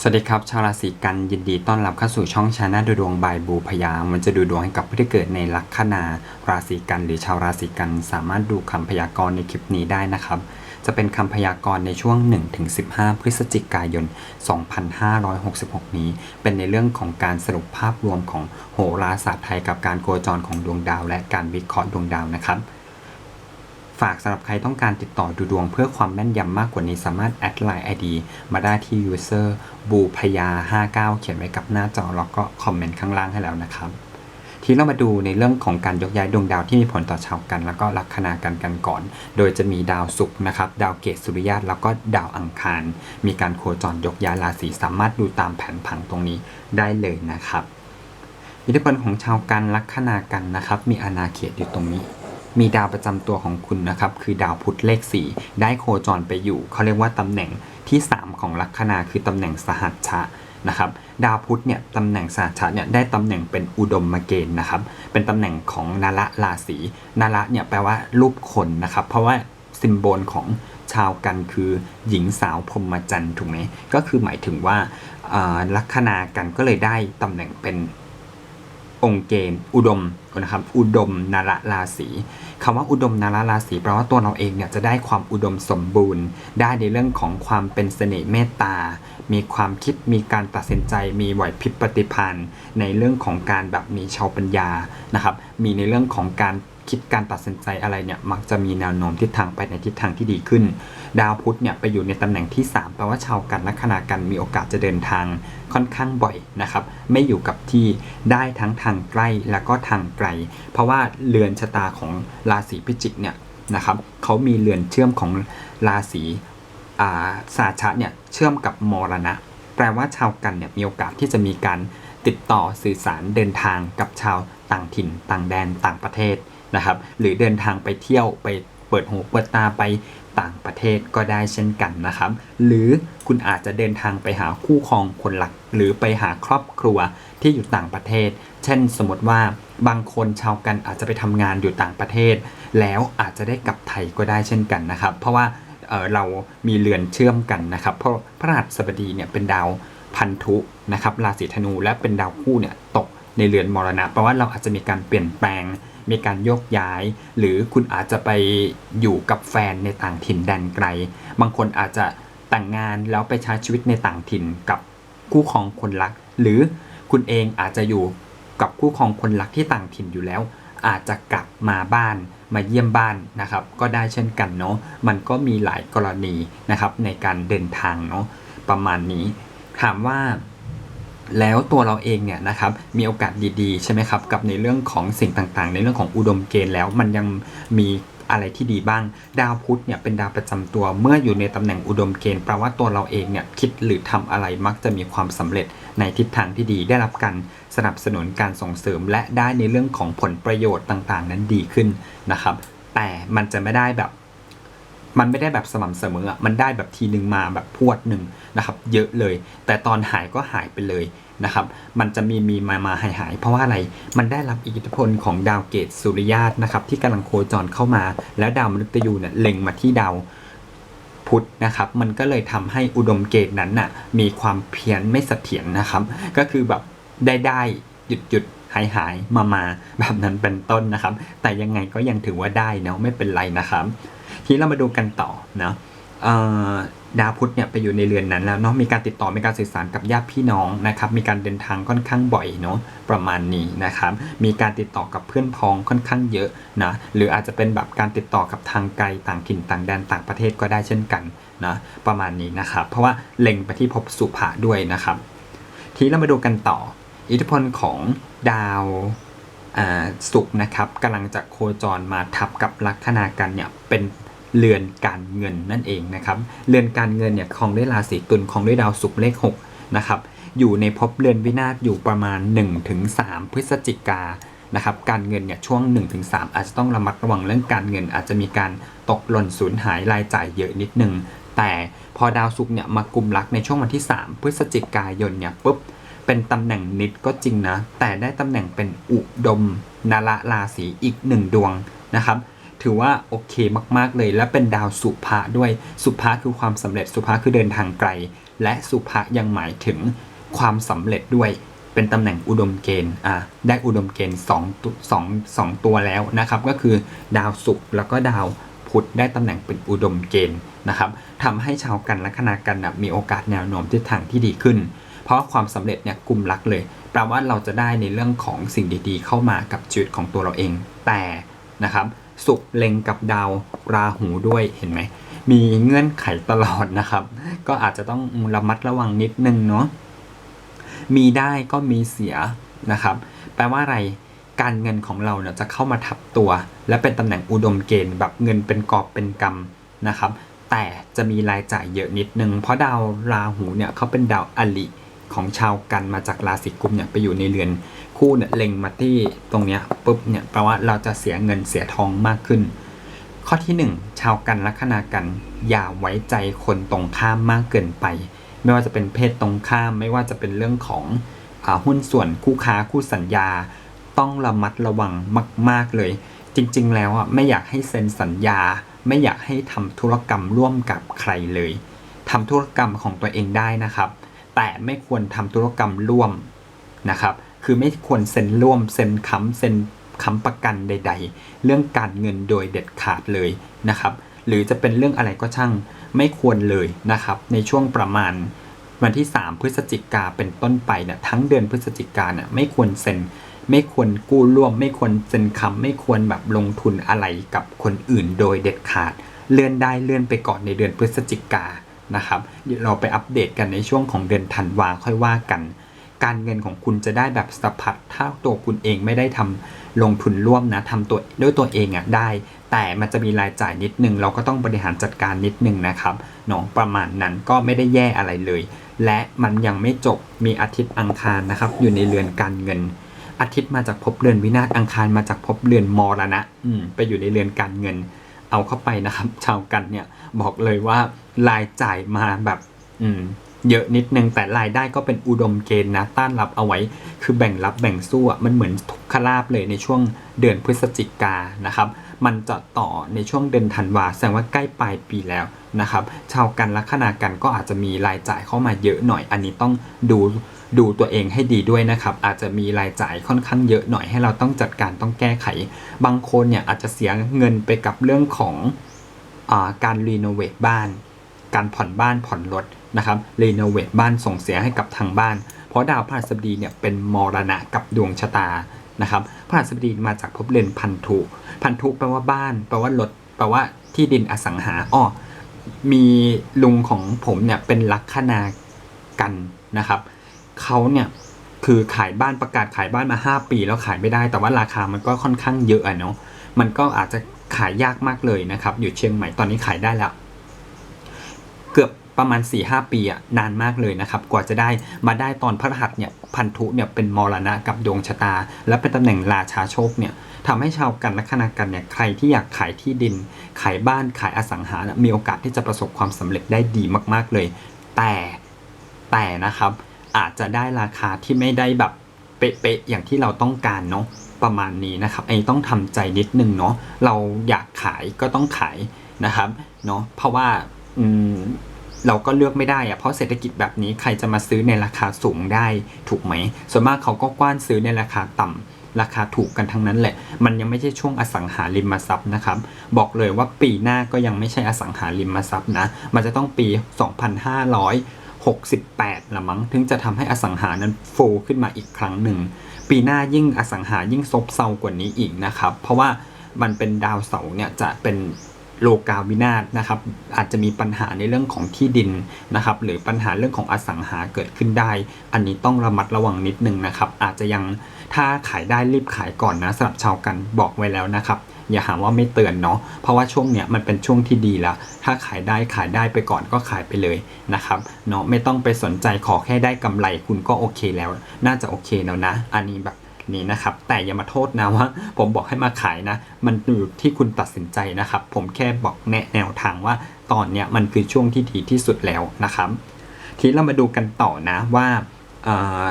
สวัสดีครับ ชาวราศีกันยินดีต้อนรับเข้าสู่ช่องชาแนลดูดวงบายบูพยามันจะดูดวงให้กับผู้ที่เกิดในลัคนาราศีกัน หรือชาวราศีกันสามารถดูคำพยากรณ์ในคลิปนี้ได้นะครับ จะเป็นคำพยากรณ์ในช่วง 1-15 พฤศจิกายน 2566 นี้ เป็นในเรื่องของการสรุปภาพรวมของโหราศาสตร์ไทยกับการโคจรของดวงดาว และการวิเคราะห์ดวงดาวนะครับ ฝากสำหรับใครต้องการติดต่อดูดวงเพื่อความแม่นยำมากกว่านี้สามารถแอดไลน์ ID มาได้ที่ user บูพยา59 เขียนไว้กับหน้าจอแล้วก็คอมเมนต์ข้างล่างให้แล้วนะครับ ทีเรามาดูในเรื่องของการยกย้ายดวงดาวที่มีผลต่อชาวกัน แล้วก็ลัคนากันกันก่อน โดยจะมีดาวศุกร์นะครับ ดาวเกตสุริยะแล้วก็ดาวอังคาร มีการโคจรยกย้ายราศีสามารถดูตามแผนผังตรงนี้ได้เลยนะครับ อิทธิพลของชาวกันลัคนากันนะครับ มีอาณาเขตอยู่ตรงนี้ มีดาวประจำตัวของคุณนะครับ คือดาวพุธเลข 4 ได้โคจรไปอยู่ เขาเรียกว่าตำแหน่งที่ 3 ของลัคนาคือตำแหน่งสหัชชะนะครับดาวพุธเนี่ยตำแหน่งสหัชชะเนี่ยได้ตำแหน่งเป็นอุดมเกณฑ์นะครับ เป็นตำแหน่งของนาระราศีนาระเนี่ยแปลว่ารูปคนนะครับ เพราะว่าซิมโบลของชาวกันคือหญิงสาวพรหมจรรย์ถูกไหมก็คือหมายถึงว่าลัคนากันก็เลยได้ตำแหน่งเป็น องค์เกณฑ์ อุดมนะครับอุดมนาราราศีคำว่าอุดมนาราราศีแปลว่าตัวเราเองเนี่ยจะได้ความอุดมสมบูรณ์ ได้ในเรื่องของความเป็นเสน่ห์เมตตา มีความคิดมีการตัดสินใจ มีไหวพริบปฏิภาณในเรื่องของการแบบมีชาวปัญญานะครับ มีในเรื่องของการ คิดการตัดสินใจอะไรเนี่ยมักจะมีแนวโน้มทิศทางไปในทิศทางที่ดีขึ้น ดาวพุธเนี่ยไปอยู่ในตำแหน่งที่ 3 แปลว่าชาวกันลัคนากันมีโอกาสจะเดินทางค่อนข้างบ่อยนะครับ ไม่อยู่กับที่ได้ทั้งทางใกล้แล้วก็ทางไกล เพราะว่าเรือนชะตาของราศีพิจิกเนี่ยนะครับเขามีเรือนเชื่อมของราศีาสาชะเนี่ยเชื่อมกับมรณะ แปลว่าชาวกันเนี่ยมีโอกาสที่จะมีการติดต่อสื่อสารเดินทางกับชาวต่างถิ่นต่างแดนต่างประเทศ นะครับ หรือเดินทางไปเที่ยวไปเปิดหูเปิดตาไปต่างประเทศก็ได้เช่นกันนะครับ หรือคุณอาจจะเดินทางไปหาคู่ครองคนหลัก หรือไปหาครอบครัวที่อยู่ต่างประเทศ เช่นสมมติว่าบางคนชาวกันอาจจะไปทำงานอยู่ต่างประเทศ แล้วอาจจะได้กลับไทยก็ได้เช่นกันนะครับ เพราะว่าเเรามีเรือนเชื่อมกันนะครับ เพราะพระหัสบดีเนี่ยเป็นดาวพันธุนะครับราศีธนูและเป็นดาวคู่เนี่ยตกในเรือนมรณะแปลว่าเราอาจจะมีการเปลี่ยนแปลง มีการโยกย้าย หรือคุณอาจจะไปอยู่กับแฟนในต่างถิ่นแดนไกล บางคนอาจจะแต่งงานแล้วไปใช้ชีวิตในต่างถิ่นกับคู่ครองคนรัก หรือคุณเองอาจจะอยู่กับคู่ครองคนรักที่ต่างถิ่นอยู่แล้ว อาจจะกลับมาบ้านมาเยี่ยมบ้านนะครับ ก็ได้เช่นกันเนาะมันก็มีหลายกรณีนะครับในการเดินทางเนาะประมาณนี้ ถามว่า แล้วตัวเราเองเนี่ยนะครับมีโอกาสดีๆ ใช่ไหมครับ กับในเรื่องของสิ่งต่างๆ ในเรื่องของอุดมเกณฑ์แล้วมันยังมีอะไรที่ดีบ้าง ดาวพุธเนี่ยเป็นดาวประจำตัวเมื่ออยู่ในตำแหน่งอุดมเกณฑ์แปลว่าตัวเราเองเนี่ยคิดหรือทำอะไรมักจะมีความสำเร็จในทิศทางที่ดีได้รับการสนับสนุนการส่งเสริม และได้ในเรื่องของผลประโยชน์ต่างๆ นั้นดีขึ้นนะครับ แต่มันจะไม่ได้แบบ มันไม่ได้แบบสม่ำเสมออะมันได้แบบทีหนึ่งมาแบบพวดหนึ่งนะครับ เยอะเลย แต่ตอนหายก็หายไปเลยนะครับ มันจะมีมีมามาหายหายเพราะว่าอะไร มันได้รับอิทธิพลของดาวเกตสุริยาตนะครับ ที่กำลังโคจรเข้ามา แล้วดาวมฤตยูเนี่ยเล็งมาที่ดาวพุธนะครับมันก็เลยทำให้อุดมเกตนั้นน่ะมีความเพี้ยนไม่เสถียรนะครับ ก็คือแบบได้ได้หยุดหยุดหายหายมามาแบบนั้นเป็นต้นนะครับ แต่ยังไงก็ยังถือว่าได้เนาะไม่เป็นไรนะครับ ทีเรามาดูกันต่อนะดาวพุธเนี่ยไปอยู่ในเรือนนั้นแล้วเนาะมีการติดต่อมีการสื่อสารกับญาติพี่น้องนะครับมีการเดินทางค่อนข้างบ่อยเนาะประมาณนี้นะครับมีการติดต่อกับเพื่อนพ้องค่อนข้างเยอะนะหรืออาจจะเป็นแบบการติดต่อกับทางไกลต่างถิ่นต่างแดนต่างประเทศก็ได้เช่นกันนะประมาณนี้นะครับเพราะว่าเล็งไปที่ภพสุภะด้วยนะครับ ทีเรามาดูกันต่อ อิทธิพลของดาวอ่าศุกร์นะครับกำลังจะโคจรมาทับกับลัคนากันเนี่ยเป็น เรือนการเงินนั่นเองนะครับเรือนการเงินเนี่ยครองด้วยราศีตุลครองด้วยดาวศุกร์เลข6นะครับอยู่ในภพเรือนวินาศอยู่ประมาณ 1-3 พฤศจิกานะครับการเงินเนี่ยช่วง 1-3 อาจจะต้องระมัดระวังเรื่องการเงิน อาจจะมีการตกหล่นสูญหายรายจ่ายเยอะนิดนึงแต่พอดาวศุกร์เนี่ยมากุมรักในช่วงวันที่ 3 พฤศจิกายนเนี่ยปุ๊บเป็นตำแหน่งนิดก็จริงนะ แต่ได้ตำแหน่งเป็นอุดมนาระราศีอีกหนึ่งดวงนะครับ ถือว่าโอเคมากๆเลย และเป็นดาวสุภะด้วยสุภะคือความสำเร็จสุภะคือเดินทางไกล และสุภะยังหมายถึงความสำเร็จด้วย เป็นตำแหน่งอุดมเกณฑ์อ่ได้อุดมเกณฑ์2ตัวสองสองตัวแล้วนะครับก็คือดาวศุกร์แล้วก็ดาวพุธได้ตำแหน่งเป็นอุดมเกณฑ์นะครับทำให้ชาวกันลัคนากันนะมีโอกาสแนวโน้มทิศทางที่ดีขึ้น เพราะความสำเร็จเนี่ยกลุ่มรักเลยแปลว่าเราจะได้ในเรื่องของสิ่งดีๆ เข้ามากับชีวิตของตัวเราเองแต่นะครับ สุขเล็งกับดาวราหูด้วยเห็นไหม มีเงื่อนไขตลอดนะครับ ก็อาจจะต้องระมัดระวังนิดนึงเนาะมีได้ก็มีเสียนะครับ แปลว่าอะไรการเงินของเราเนี่ยจะเข้ามาทับตัว และเป็นตำแหน่งอุดมเกณฑ์แบบเงินเป็นกอบเป็นกำนะครับ แต่จะมีรายจ่ายเยอะนิดนึง เพราะดาวราหูเนี่ยเขาเป็นดาวอลิ ของชาวกันมาจากราศีกุมเนี่ยไปอยู่ในเรือนคู่เนี่ยเล็งมาที่ตรงเนี้ยปุ๊บเนี่ยแปลว่าเราจะเสียเงินเสียทองมากขึ้น ข้อที่ 1 ชาวกันลัคนากัน อย่าไว้ใจคนตรงข้ามมากเกินไป ไม่ว่าจะเป็นเพศตรงข้าม ไม่ว่าจะเป็นเรื่องของอหุ้นส่วนคู่ค้าคู่สัญญา ต้องระมัดระวังมาก ๆเลย จริง ๆ แล้วอะไม่อยากให้เซ็นสัญญา ไม่อยากให้ทำธุรกรรมร่วมกับใครเลยทำธุรกรรมของตัวเองได้นะครับ แต่ไม่ควรทำธุรกรรมร่วมนะครับ คือไม่ควรเซ็นร่วม เซ็นค้ำเซ็นค้ำประกันใด ๆ เรื่องการเงินโดยเด็ดขาดเลยนะครับ หรือจะเป็นเรื่องอะไรก็ช่างไม่ควรเลยนะครับ ในช่วงประมาณวันที่ 3 พฤศจิกาเป็นต้นไปเนี่ยทั้งเดือนพฤศจิกาเนี่ยไม่ควรเซ็นไม่ควรกู้ร่วม ไม่ควรเซ็นคำไม่ควรแบบลงทุนอะไรกับคนอื่นโดยเด็ดขาด เลื่อนได้เลื่อนไปก่อนในเดือนพฤศจิกา นะครับเดี๋ยวเราไปอัปเดตกันในช่วงของเดือนธันวาค่อยว่ากัน การเงินของคุณจะได้แบบสะพัดถ้าตัวคุณเองไม่ได้ทำลงทุนร่วมนะทำตัวด้วยตัวเองอะ่ะได้ แต่มันจะมีรายจ่ายนิดนึง เราก็ต้องบริหารจัดการนิดนึงนะครับเนาะประมาณนั้นก็ไม่ได้แย่อะไรเลย และมันยังไม่จบมีอาทิตย์อังคารนะครับ อยู่ในเรือนการเงิน อาทิตย์มาจากภพเรือนวินาศอังคารมาจากภพเรือนมรณะ อืมไปอยู่ในเรือนการเงิน เอาเข้าไปนะครับ ชาวกันเนี่ยบอกเลยว่ารายจ่ายมาแบบอืมเยอะนิดนึงแต่รายได้ก็เป็นอุดมเกณฑ์นะต้านรับเอาไว้ คือแบ่งรับแบ่งสู้อะมันเหมือนทุกขลาบเลยในช่วงเดือนพฤศจิกานะครับ มันจะต่อในช่วงเดือนธันวาแสดงว่าใกล้ปลายปีแล้วนะครับ ชาวกันลัคนากันก็อาจจะมีรายจ่ายเข้ามาเยอะหน่อย อันนี้ต้องดู ดูตัวเองให้ดีด้วยนะครับ อาจจะมีรายจ่ายค่อนข้างเยอะหน่อยให้เราต้องจัดการต้องแก้ไข บางคนเนี่ยอาจจะเสียเงินไปกับเรื่องของอาการรีโนเวทบ้าน การผ่อนบ้านผ่อนรถนะครับรีโนเวทบ้านส่งเสียให้กับทางบ้าน เพราะดาวพฤหัสบดีเนี่ยเป็นมรณะกับดวงชะตานะครับพฤหัสบดีมาจากภพเรือนพันธุพันธุแปลว่าบ้าน แปลว่ารถแปลว่าที่ดินอสังหาอ้อมีลุงของผมเนี่ยเป็นลัคนากันนะครับ เขาเนี่ยคือขายบ้านประกาศขายบ้านมา 5 ปีแล้วขายไม่ได้ แต่ว่าราคามันก็ค่อนข้างเยอะอะเนาะมันก็อาจจะขายยากมากเลยนะครับ อยู่เชียงใหม่ตอนนี้ขายได้แล้ว เกือบประมาณ 4-5 ปีอะนานมากเลยนะครับ กว่าจะได้มาได้ตอนพระรหัสเนี่ยพันธุเนี่ยเป็นมรณะกับดวงชะตา และเป็นตำแหน่งราชาโชคเนี่ยทำให้ชาวกันละคณากันเนี่ยใครที่อยากขายที่ดิน ขายบ้านขายอสังหาเนี่ยมีโอกาสที่จะประสบความสำเร็จได้ดีมาก ๆเลย แต่แต่นะครับ อาจจะได้ราคาที่ไม่ได้แบบเป๊ะๆอย่างที่เราต้องการเนาะประมาณนี้นะครับไอ้ต้องทำใจนิดนึงเนาะเราอยากขายก็ต้องขายนะครับเนาะเพราะว่าอืมเราก็เลือกไม่ได้อะเพราะเศรษฐกิจแบบนี้ใครจะมาซื้อในราคาสูงได้ถูกไหม ส่วนมากเขาก็กว้านซื้อในราคาต่ำราคาถูกกันทั้งนั้นแหละ มันยังไม่ใช่ช่วงอสังหาริมทรัพย์นะครับ บอกเลยว่าปีหน้าก็ยังไม่ใช่อสังหาริมทรัพย์นะ มันจะต้องปี 68ละมั้งถึงจะทำให้อสังหานั้นโฟขึ้นมาอีกครั้งหนึ่ง ปีหน้ายิ่งอสังหายิ่งซบเซากว่านี้อีกนะครับ เพราะว่ามันเป็นดาวเสาร์เนี่ยจะเป็นโลกาวินาศนะครับอาจจะมีปัญหาในเรื่องของที่ดินนะครับหรือปัญหาเรื่องของอสังหาเกิดขึ้นได้ อันนี้ต้องระมัดระวังนิดนึงนะครับ อาจจะยังถ้าขายได้รีบขายก่อนนะสำหรับชาวกันบอกไว้แล้วนะครับ อย่าหาว่าไม่เตือนเนาะเพราะว่าช่วงเนี้ยมันเป็นช่วงที่ดีแล้ว ถ้าขายได้ขายได้ไปก่อนก็ขายไปเลยนะครับเนาะไม่ต้องไปสนใจขอแค่ได้กำไรคุณก็โอเคแล้ว น่าจะโอเคแล้วนะ อันนี้แบบนี้นะครับแต่อย่ามาโทษนะว่า ผมบอกให้มาขายนะ มันอยู่ที่คุณตัดสินใจนะครับ ผมแค่บอกแนะแนวทางว่าตอนเนี้ยมันคือช่วงที่ดีที่สุดแล้วนะครับทีนี้เรามาดูกันต่อนะว่าเอ่อ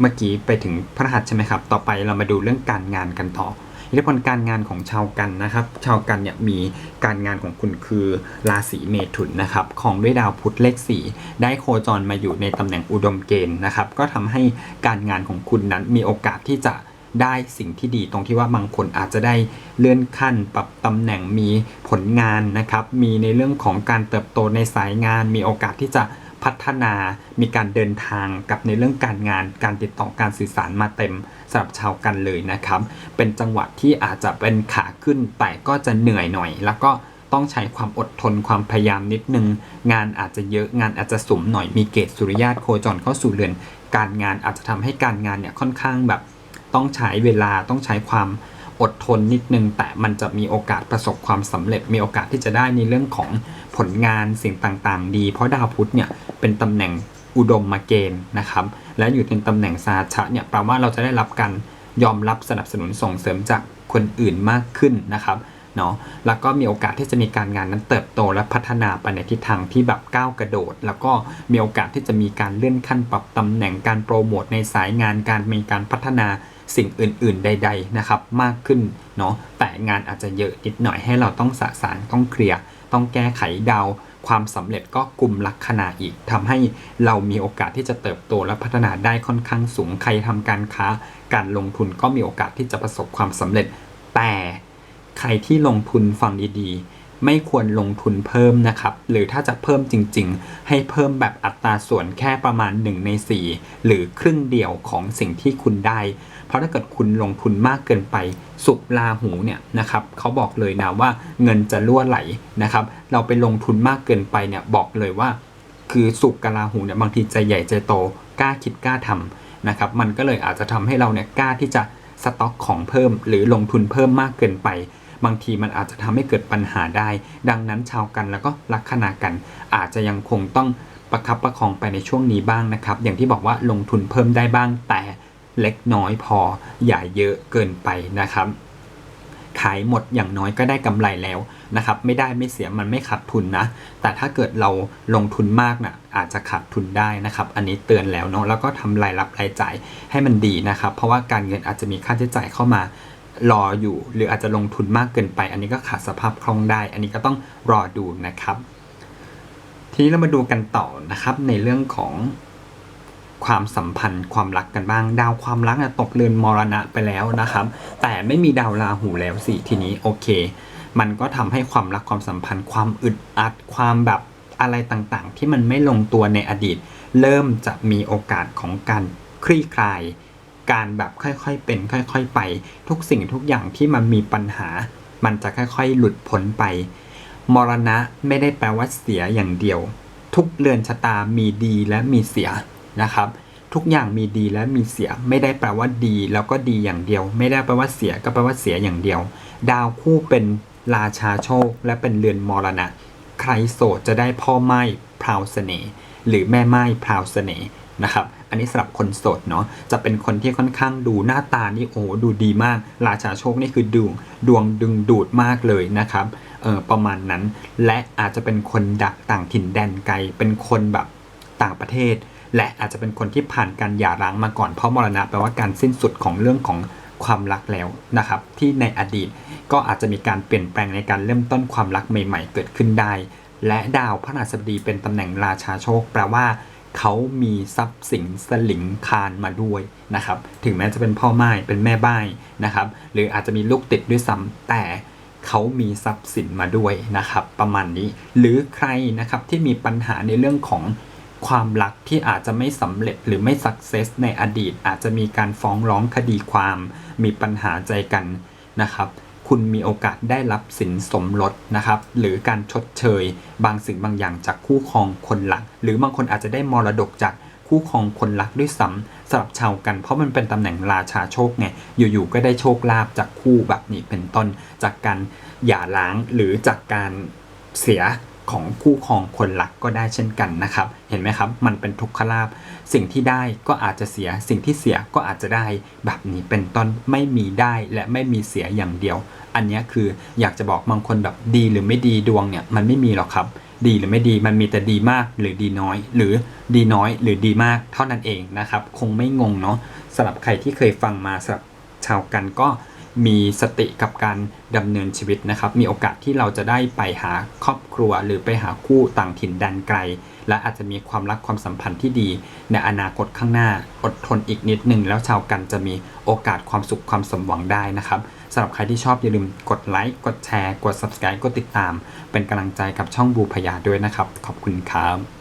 เมื่อกี้ไปถึงพระหัสใช่ไหมครับ ต่อไปเรามาดูเรื่องการงานกันต่อ อิทธิพลการงานของชาวกันนะครับ ชาวกันเนี่ยมีการงานของคุณคือราศีเมถุนนะครับของด้วยดาวพุธเลข4ได้โคจรมาอยู่ในตำแหน่งอุดมเกณฑ์นะครับ ก็ทำให้การงานของคุณนั้นมีโอกาสที่จะได้สิ่งที่ดีตรงที่ว่าบางคนอาจจะได้เลื่อนขั้นปรับตำแหน่งมีผลงานนะครับ มีในเรื่องของการเติบโตในสายงาน มีโอกาสที่จะ พัฒนา มีการเดินทางกับในเรื่องการงาน การติดต่อการสื่อสารมาเต็มสำหรับชาวกันเลยนะครับ เป็นจังหวะที่อาจจะเป็นขาขึ้นแต่ก็จะเหนื่อยหน่อย แล้วก็ต้องใช้ความอดทนความพยายามนิดนึง งานอาจจะเยอะงานอาจจะสมหน่อยมีเกตสุริยาตโคจรเข้าสู่เรือน การงานอาจจะทำให้การงานเนี่ยค่อนข้างแบบต้องใช้เวลาต้องใช้ความอดทนนิดนึง แต่มันจะมีโอกาสประสบความสำเร็จมีโอกาสที่จะได้ในเรื่องของ ผลงานสิ่งต่างๆ ดี เพราะดาวพุธเนี่ยเป็นตำแหน่งอุดมมาเกณฑ์นะครับ และอยู่ในตำแหน่งสาชะเนี่ยแปลว่าเราจะได้รับการยอมรับสนับสนุนส่งเสริมจากคนอื่นมากขึ้นนะครับเนาะแล้วก็มีโอกาสที่จะมีการงานนั้นเติบโตและพัฒนาไปในทิศทางที่แบบก้าวกระโดด แล้วก็มีโอกาสที่จะมีการเลื่อนขั้นปรับตำแหน่งการโปรโมทในสายงานการมีการพัฒนาสิ่งอื่น ๆ ใด ๆ นะครับ มากขึ้นเนาะแต่งานอาจจะเยอะนิดหน่อยให้เราต้องสะสางต้องเคลียร์ ต้องแก้ไขดาวความสำเร็จก็กลุ่มลัคนาอีกทำให้เรามีโอกาสที่จะเติบโตและพัฒนาได้ค่อนข้างสูงใครทำการค้า การลงทุนก็มีโอกาสที่จะประสบความสำเร็จ แต่ใครที่ลงทุนฟังดีๆ ไม่ควรลงทุนเพิ่มนะครับ หรือถ้าจะเพิ่มจริงๆ ให้เพิ่มแบบอัตราส่วนแค่ประมาณ 1 ใน 4 หรือครึ่งเดียวของสิ่งที่คุณได้ เพราะถ้าเกิดคุณลงทุนมากเกินไป สุขลาหูเนี่ยนะครับเขาบอกเลยนะว่าเงินจะล่วไหลนะครับ เราไปลงทุนมากเกินไปเนี่ยบอกเลยว่า คือสุขกบลาหูเนี่ยบางทีใจใหญ่ใจโตกล้าคิดกล้าทำนะครับ มันก็เลยอาจจะทำให้เราเนี่ยกล้าที่จะสต็อกของเพิ่ม หรือลงทุนเพิ่มมากเกินไป บางทีมันอาจจะทำให้เกิดปัญหาได้ ดังนั้นชาวกันแล้วก็ลัคนากัน อาจจะยังคงต้องประคับประคองไปในช่วงนี้บ้างนะครับ อย่างที่บอกว่าลงทุนเพิ่มได้บ้างแต่เล็กน้อยพออย่าเยอะเกินไปนะครับ ขายหมดอย่างน้อยก็ได้กำไรแล้วนะครับ ไม่ได้ไม่เสียมันไม่ขาดทุนนะ แต่ถ้าเกิดเราลงทุนมากนะ่ะอาจจะขาดทุนได้นะครับ อันนี้เตือนแล้วเนาะแล้วก็ทำรายรับรายจ่ายให้มันดีนะครับ เพราะว่าการเงินอาจจะมีค่าใช้จ่ายเข้ามา รออยู่ หรืออาจจะลงทุนมากเกินไป อันนี้ก็ขาดสภาพคล่องได้ อันนี้ก็ต้องรอดูนะครับ ทีนี้เรามาดูกันต่อนะครับ ในเรื่องของความสัมพันธ์ความรักกันบ้าง ดาวความรักนะตกเรือนมรณะไปแล้วนะครับ แต่ไม่มีดาวราหูแล้วสิทีนี้โอเค มันก็ทำให้ความรักความสัมพันธ์ ความอึดอัดความแบบอะไรต่างๆ ที่มันไม่ลงตัวในอดีต เริ่มจะมีโอกาสของการคลี่คลาย การแบบค่อยๆเป็น ค่อย ๆ ไป ทุกสิ่งทุกอย่างที่มันมีปัญหา มันจะค่อยๆ หลุดพ้นไป มรณะไม่ได้แปลว่าเสียอย่างเดียว ทุกเรือนชะตามีดีและมีเสียนะครับ ทุกอย่างมีดีและมีเสีย ไม่ได้แปลว่าดี แล้วก็ดีอย่างเดียว ไม่ได้แปลว่าเสียก็แปลว่าเสียอย่างเดียว ดาวคู่เป็นราชาโชค และเป็นเรือนมรณะ ใครโสดจะได้พ่อไม้พราวเสน่ห์หรือแม่ไม้พราวเสน่ห์นะครับ อันนี้สำหรับคนโสดเนาะจะเป็นคนที่ค่อนข้างดูหน้าตานี่โอ้ดูดีมาก ราชาโชคนี่คือดวงดวงดึงดูดมากเลยนะครับเออประมาณนั้น และอาจจะเป็นคนดักต่างถิ่นแดนไกล เป็นคนแบบต่างประเทศ และอาจจะเป็นคนที่ผ่านการหย่าร้างมาก่อนเพราะมรณะแปลว่าการสิ้นสุดของเรื่องของความรักแล้วนะครับที่ในอดีตก็อาจจะมีการเปลี่ยนแปลงในการเริ่มต้นความรักใหม่ ๆ เกิดขึ้นได้ และดาวพระราชบดีเป็นตำแหน่งราชาโชค แปลว่า เขามีทรัพย์สินสลิงคานมาด้วยนะครับ ถึงแม้จะเป็นพ่อไม้เป็นแม่บ้ายนะครับ หรืออาจจะมีลูกติดด้วยซ้ำแต่เขามีทรัพย์สินมาด้วยนะครับ ประมาณนี้ หรือใครนะครับที่มีปัญหาในเรื่องของความรักที่อาจจะไม่สำเร็จหรือไม่สักเซสในอดีต อาจจะมีการฟ้องร้องคดีความ มีปัญหาใจกันนะครับ คุณมีโอกาสได้รับสินสมรสนะครับ หรือการชดเชย บางสิ่งบางอย่างจากคู่ครองคนหลัก หรือบางคนอาจจะได้มรดกจากคู่ครองคนรักด้วยซ้ำสำหรับชาวกัน เพราะมันเป็นตำแหน่งราชาโชคไงอยู่ๆก็ได้โชคลาภจากคู่แบบนี้เป็นต้นจากการหย่าร้างหรือจากการเสีย ของคู่ครองคนรักก็ได้เช่นกันนะครับ เห็นไหมครับ มันเป็นทุกขลาภสิ่งที่ได้ก็อาจจะเสีย สิ่งที่เสียก็อาจจะได้ แบบนี้เป็นต้นไม่มีได้และไม่มีเสียอย่างเดียว อันนี้คืออยากจะบอกบางคนแบบดีหรือไม่ดีดวงเนี่ยมันไม่มีหรอกครับ ดีหรือไม่ดีมันมีแต่ดีมากหรือดีน้อย หรือดีน้อยหรือดีมากเท่านั้นเองนะครับ คงไม่งงเนาะสำหรับใครที่เคยฟังมาสำหรับชาวกันก็ มีสติกับการดำเนินชีวิตนะครับ มีโอกาสที่เราจะได้ไปหาครอบครัว หรือไปหาคู่ต่างถิ่นแดนไกล และอาจจะมีความรักความสัมพันธ์ที่ดี ในอนาคตข้างหน้าอดทนอีกนิดหนึ่งแล้วชาวกันจะมีโอกาสความสุขความสมหวังได้นะครับสำหรับใครที่ชอบอย่าลืมกดไลค์กดแชร์ กด subscribe กดติดตาม เป็นกำลังใจกับช่องบูพยาด้วยนะครับ ขอบคุณครับ